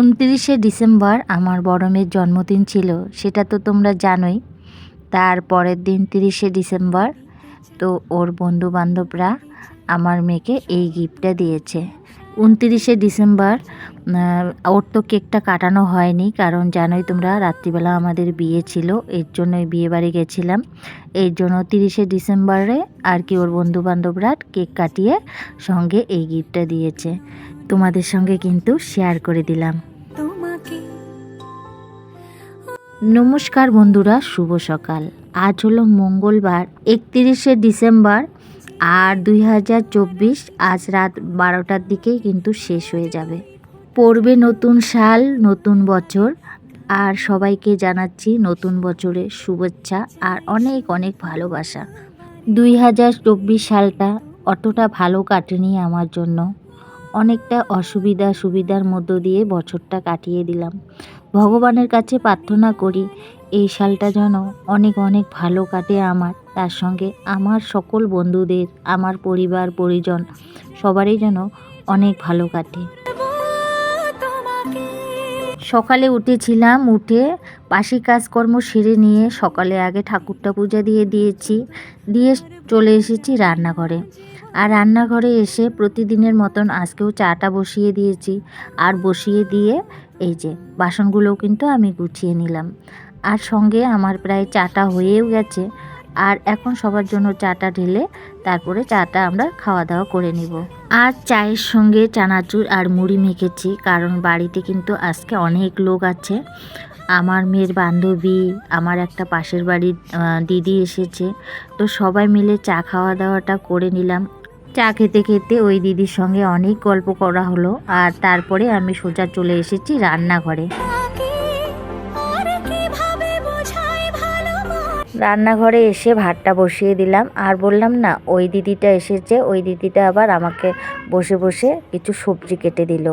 উনত্রিশে ডিসেম্বর আমার বড় মেয়ের জন্মদিন ছিল, সেটা তো তোমরা জানোই। তার পরের দিন তিরিশে ডিসেম্বর, তো ওর বন্ধু বান্ধবরা আমার মেয়েকে এই গিফটটা দিয়েছে। উনত্রিশে ডিসেম্বর ওর তো কেকটা কাটানো হয়নি, কারণ জানোই তোমরা রাত্রিবেলা আমাদের বিয়ে ছিল, এর জন্যই বিয়ে বাড়ি গেছিলাম। এর জন্য তিরিশে ডিসেম্বরে আর কি ওর বন্ধু বান্ধবরা কেক কাটিয়ে সঙ্গে এই গিফটটা দিয়েছে। তোমাদের সঙ্গে কিন্তু শেয়ার করে দিলাম। নমস্কার বন্ধুরা, শুভ সকাল। আজ হলো মঙ্গলবার, একত্রিশে ডিসেম্বর, আর দুই হাজার চব্বিশ আজ রাত বারোটার দিকেই কিন্তু শেষ হয়ে যাবে। পড়বে নতুন সাল, নতুন বছর, আর সবাইকে জানাচ্ছি নতুন বছরের শুভেচ্ছা আর অনেক অনেক ভালোবাসা। দুই হাজার চব্বিশ সালটা অতটা ভালো কাটেনি আমার জন্য। অনেকটা অসুবিধা সুবিধার মধ্য দিয়ে বছরটা কাটিয়ে দিলাম। ভগবানের কাছে প্রার্থনা করি, এই সালটা যেন অনেক অনেক ভালো কাটে আমার। তার সঙ্গে আমার সকল বন্ধুদের, আমার পরিবার, পরিজন, সবারই যেন অনেক ভালো কাটে। সকালে উঠেছিলাম, উঠে পাশি কাজকর্ম সেরে নিয়ে সকালে আগে ঠাকুরটা পূজা দিয়ে দিয়েছি, দিয়ে চলে এসেছি রান্নাঘরে। আর রান্নাঘরে এসে প্রতিদিনের মতন আজকেও চাটা বসিয়ে দিয়েছি। আর বসিয়ে দিয়ে এই যে, বাসনগুলোও কিন্তু আমি গুছিয়ে নিলাম। আর সঙ্গে আমার প্রায় চাটা হয়েও গেছে। আর এখন সবার জন্য চাটা ঢেলে তারপরে চাটা আমরা খাওয়া দাওয়া করে নিব। আর চায়ের সঙ্গে চানাচুর আর মুড়ি মেখেছি, কারণ বাড়িতে কিন্তু আজকে অনেক লোক আছে। আমার মেয়ের বান্ধবী, আমার একটা পাশের বাড়ির দিদি এসেছে। তো সবাই মিলে চা খাওয়া দাওয়াটা করে নিলাম। চা খেতে খেতে ওই দিদির সঙ্গে অনেক গল্প করা হলো আর তারপরে আমি সোজা চলে এসেছি রান্নাঘরে। রান্নাঘরে এসে ভাতটা বসিয়ে দিলাম আর বললাম না, ওই দিদিটা এসেছে, ওই দিদিটা আবার আমাকে বসে বসে কিছু সবজি কেটে দিল।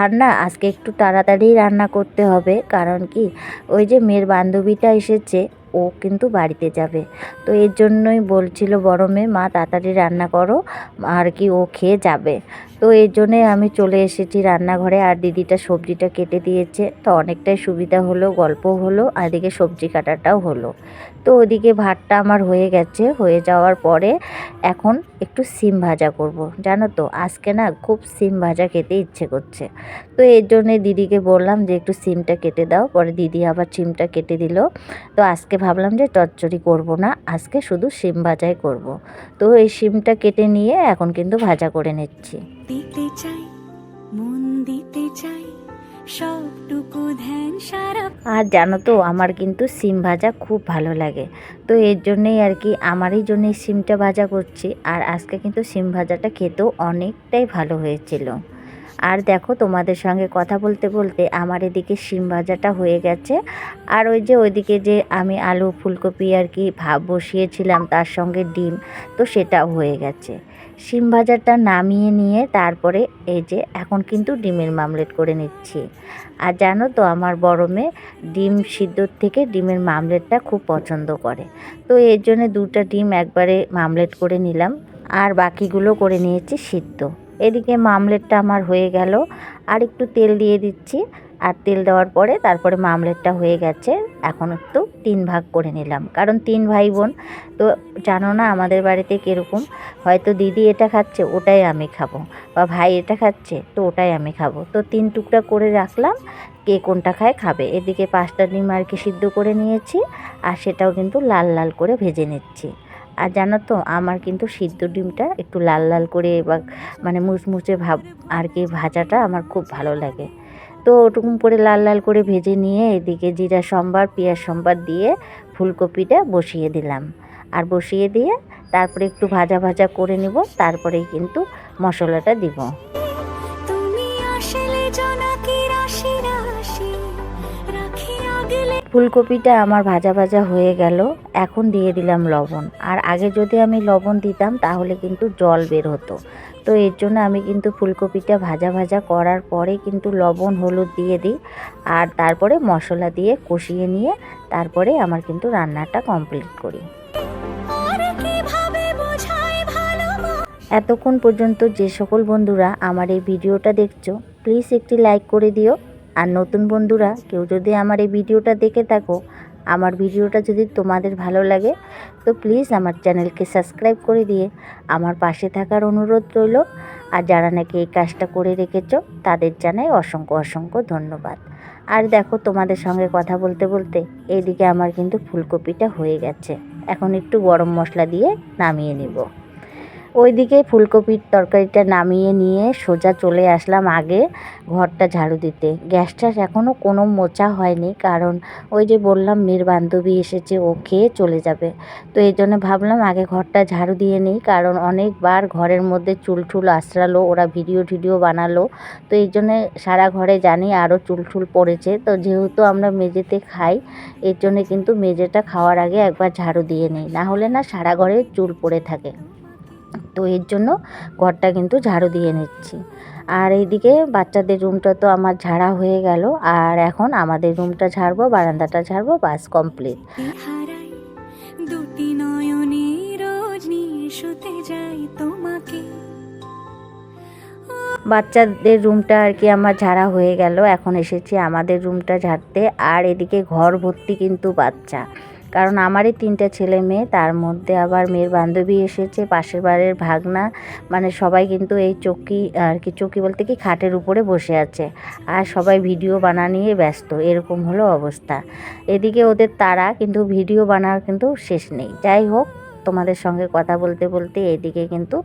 আর না, আজকে একটু তাড়াতাড়ি রান্না করতে হবে, কারণ কি, ওই যে মেয়ের বান্ধবীটা এসেছে ও কিন্তু বাড়িতে যাবে। তো এর জন্যই বলছিল বড় মেয়ে, মা, তাড়াতাড়ি রান্না করো, আর কি ও খেয়ে যাবে। তো এর জন্যে আমি চলে এসেছি রান্নাঘরে, আর দিদিটা সবজিটা কেটে দিয়েছে। তো অনেকটাই সুবিধা হলো গল্প হলো, আর এদিকে সবজি কাটাটাও হলো। তো ওদিকে ভাতটা আমার হয়ে গেছে, হয়ে যাওয়ার পরে এখন একটু সিম ভাজা করব। জানো তো, আজকে না খুব সিম ভাজা খেতে ইচ্ছে করছে তো এর জন্যে দিদিকে বললাম যে একটু সিমটা কেটে দাও, পরে দিদি আবার সিমটা কেটে দিল তো আজকে ভাবলাম যে চচ্চড়ি করব না, আজকে শুধু সিম ভাজাই করব। তো এই সিমটা কেটে নিয়ে এখন কিন্তু ভাজা করে নিচ্ছি চাই সবটুকু ধ্যান সারা আর জানো তো, আমার কিন্তু সিম ভাজা খুব ভালো লাগে। তো এর জন্যেই আর কি আমারই জন্যই সিমটা ভাজা করছি। আর আজকে কিন্তু সিম ভাজাটা খেতেও অনেকটাই ভালো হয়েছিল। আর দেখো, তোমাদের সঙ্গে কথা বলতে বলতে আমার এদিকে সিম ভাজাটা হয়ে গেছে। আর ওই যে ওইদিকে যে আমি আলু, ফুলকপি আর কি ভাব বসিয়েছিলাম, তার সঙ্গে ডিম, তো সেটাও হয়ে গেছে। সিম ভাজাটা নামিয়ে নিয়ে তারপরে এই যে এখন কিন্তু ডিমের মামলেট করে নিচ্ছি। আর জানো তো আমার বড় মেয়ে ডিম সিদ্ধর থেকে ডিমের মামলেটটা খুব পছন্দ করে। তো এর জন্য দুটো ডিম একবারে মামলেট করে নিলাম। আর বাকিগুলো করে নিয়েছি সিদ্ধ। এদিকে মামলেটটা আমার হয়ে গেল। আর একটু তেল দিয়ে দিচ্ছি। আর তেল দেওয়ার পরে তারপরে মামলেটটা হয়ে গেছে। এখন একটু তিন ভাগ করে নিলাম। কারণ তিন ভাই বোন, তো জানো না আমাদের বাড়িতে কীরকম? হয়তো দিদি এটা খাচ্ছে, ওটাই আমি খাব। বা ভাই এটা খাচ্ছে, তো ওটাই আমি খাব। তো তিন টুকরা করে রাখলাম, কে কোনটা খায় খাবে। এদিকে পাঁচটা ডিম আর কি সিদ্ধ করে নিয়েছি, আর সেটাও কিন্তু লাল লাল করে ভেজে নিচ্ছি। আর জানো তো, আমার কিন্তু সিদ্ধ ডিমটা একটু লাল লাল করে বা মানে মুচমুচে ভাব, আর কি ভাজাটা আমার খুব ভালো লাগে। তো ওটুকুন করে লাল লাল করে ভেজে নিয়ে এদিকে জিরা সম্বার পেঁয়াজ সম্বার দিয়ে ফুলকপিটা বসিয়ে দিলাম। আর বসিয়ে দিয়ে তারপরে একটু ভাজা ভাজা করে নিব তারপরেই কিন্তু মশলাটা দিব। ফুলকপিটা আমার ভাজা ভাজা হয়ে গেল এখন দিয়ে দিলাম লবণ। আর আগে যদি আমি লবণ দিতাম তাহলে কিন্তু জল বের হতো। তো এর জন্য আমি কিন্তু ফুলকপিটা ভাজা ভাজা করার পরে কিন্তু লবণ হলুদ দিয়ে দিই। আর তারপরে মশলা দিয়ে কষিয়ে নিয়ে তারপরে আমার কিন্তু রান্নাটা কমপ্লিট করি। এতক্ষণ পর্যন্ত যে সকল বন্ধুরা আমার এই ভিডিওটা দেখছ প্লিজ একটি লাইক করে দিও। আর নতুন বন্ধুরা কেউ যদি আমার এই ভিডিওটা দেখে থাকো আমার ভিডিওটা যদি তোমাদের ভালো লাগে, তো প্লিজ আমার চ্যানেলকে সাবস্ক্রাইব করে দিয়ে আমার পাশে থাকার অনুরোধ রইল। আর যারা নাকি এই কাজটা করে রেখেছ, তাদের জানাই অসংখ্য অসংখ্য ধন্যবাদ। আর দেখো তোমাদের সঙ্গে কথা বলতে বলতে এইদিকে আমার কিন্তু ফুলকপিটা হয়ে গেছে। এখন একটু গরম মশলা দিয়ে নামিয়ে নিব। ওইদিকে ফুলকপির তরকারিটা নামিয়ে নিয়ে সোজা চলে আসলাম আগে ঘরটা ঝাড়ু দিতে। গ্যাসটা এখনও কোনো মোচা হয়নি, কারণ ওই যে বললাম মেয়ের বান্ধবী এসেছে, ও খেয়ে চলে যাবে। তো এই জন্য ভাবলাম আগে ঘরটা ঝাড়ু দিয়ে নিই, কারণ অনেকবার ঘরের মধ্যে চুল টুল আশ্রালো ওরা ভিডিও টিডিও বানালো। তো এই জন্যে সারা ঘরে জানি আরও চুল টুল পড়েছে। তো যেহেতু আমরা মেঝেতে খাই, এর জন্য কিন্তু মেঝেটা খাওয়ার আগে একবার ঝাড়ু দিয়ে নিই, না হলে না সারা ঘরে চুল পড়ে থাকে। তো এর জন্য ঘরটা কিন্তু ঝাড়ু দিয়ে নিচ্ছি। আর এইদিকে বাচ্চাদের রুমটা তো আমার ঝাড়া হয়ে গেল আর এখন আমাদের রুমটা ঝাড়বো বারান্দাটা ঝাড়বো বাস কমপ্লিট। দুটি নয়নে রোজ নিয়ে শুতে যাই তোমাকে। বাচ্চাদের রুমটা আর কি আমার ঝাড়া হয়ে গেল এখন এসেছি আমাদের রুমটা ঝাড়তে আর এদিকে ঘর ভর্তি কিন্তু বাচ্চা। কারণ আমারই তিনটা ছেলে মেয়ে, তার মধ্যে আবার মেয়ের বান্ধবী এসেছে, পাশের বাড়ির ভাগনা মানে সবাই কিন্তু এই চৌকি, আর কি চৌকি বলতে কি খাটের উপরে বসে আছে। আর সবাই ভিডিও বানা নিয়ে ব্যস্ত, এরকম হলো অবস্থা। এদিকে ওদের তারা কিন্তু ভিডিও বানার কিন্তু শেষ নেই। যাই হোক, তোমাদের সঙ্গে কথা বলতে বলতে এদিকে কিন্তু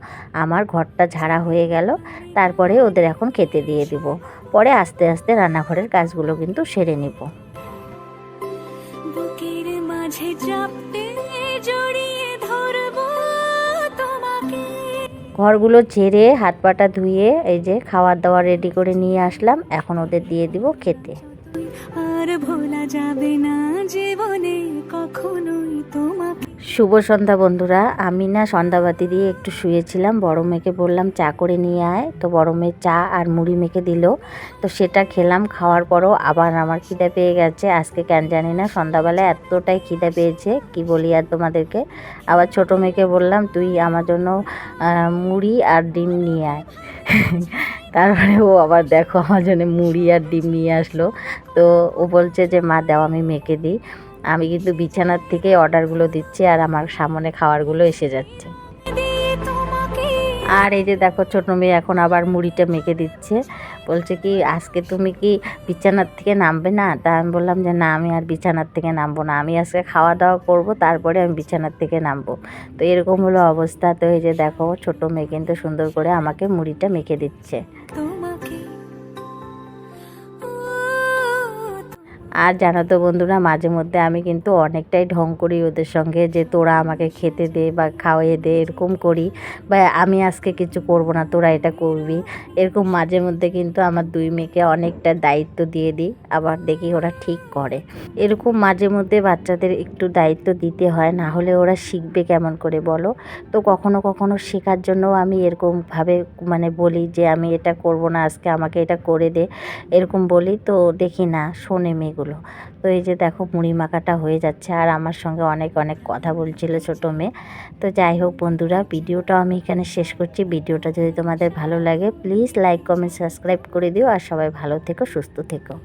আমার ঘরটা ঝাড়া হয়ে গেল, তারপরে ওদের এখন খেতে দিয়ে দিব। পরে আস্তে আস্তে রান্নাঘরের কাজগুলো কিন্তু সেরে নিব। মাঝে চাপতে জড়িয়ে ধরবো তোমাকে। ঘরগুলো ছেড়ে হাত পাটা ধুয়ে এই যে খাওয়ার দাওয়া রেডি করে নিয়ে আসলাম। এখন ওদের দিয়ে দিব খেতে। আর ভোলা যাবে না জীবনে কখনোই তোমাকে। শুভ সন্ধ্যা বন্ধুরা। আমি না সন্ধ্যাবাতি দিয়ে একটু শুয়েছিলাম, বড় মেয়েকে বললাম চা করে নিয়ে আয়। তো বড় মেয়ে চা আর মুড়ি মেখে দিল। তো সেটা খেলাম, খাওয়ার পরও আবার আমার খিদে পেয়ে গেছে। আজকে কেন জানি না সন্ধ্যাবেলায় এতটাই খিদে পেয়েছে, কি বলি আর তোমাদেরকে? আবার ছোট মেয়েকে বললাম, তুই আমার জন্য মুড়ি আর ডিম নিয়ে আয়। তারপরে ও আবার দেখো আমার জন্য মুড়ি আর ডিম নিয়ে আসলো। তো ও বলছে যে, মা, দাও আমি মেখে দিই। আমি কিন্তু বিছানার থেকে অর্ডারগুলো দিচ্ছি আর আমার সামনে খাবারগুলো এসে যাচ্ছে। আর এই যে দেখো, ছোট মেয়ে এখন আবার মুড়িটা মেখে দিচ্ছে। বলছে কি, আজকে তুমি কি বিছানার থেকে নামবে না? তা আমি বললাম যে, না, আমি আর বিছানার থেকে নামবো না। আমি আজকে খাওয়া দাওয়া করব, তারপরে আমি বিছানার থেকে নামবো। তো এরকম হলো অবস্থা। তো এই যে দেখো, ছোট মেয়ে কিন্তু সুন্দর করে আমাকে মুড়িটা মেখে দিচ্ছে। আর জানো তো বন্ধুরা, মাঝে মধ্যে আমি কিন্তু অনেকটাই ঢং করি ওদের সঙ্গে যে তোরা আমাকে খেতে দে বা খাওয়াইয়ে দে, এরকম করি। বা আমি আজকে কিছু করব না, তোরা এটা করবি। এরকম মাঝে মধ্যে কিন্তু আমার দুই মেয়েকে অনেকটা দায়িত্ব দিয়ে দিই, আবার দেখি ওরা ঠিক করে। এরকম মাঝে মধ্যে বাচ্চাদের একটু দায়িত্ব দিতে হয়, না হলে ওরা শিখবে কেমন করে বলো? তো কখনো কখনো শেখার জন্যও আমি এরকমভাবে মানে বলি যে, আমি এটা করব না, আজকে আমাকে এটা করে দে। এরকম বলি, তো দেখি না, শোনে মেয়েগুলো। তো এই যে দেখো মুড়ি মাখাটা হয়ে যাচ্ছে আর আমার সঙ্গে অনেক অনেক কথা বলছিল ছোটো মেয়ে। তো যাই হোক বন্ধুরা, ভিডিওটাও আমি এখানে শেষ করছি। ভিডিওটা যদি তোমাদের ভালো লাগে প্লিজ লাইক কমেন্ট সাবস্ক্রাইব করে দিও। আর সবাই ভালো থেকো, সুস্থ থেকো।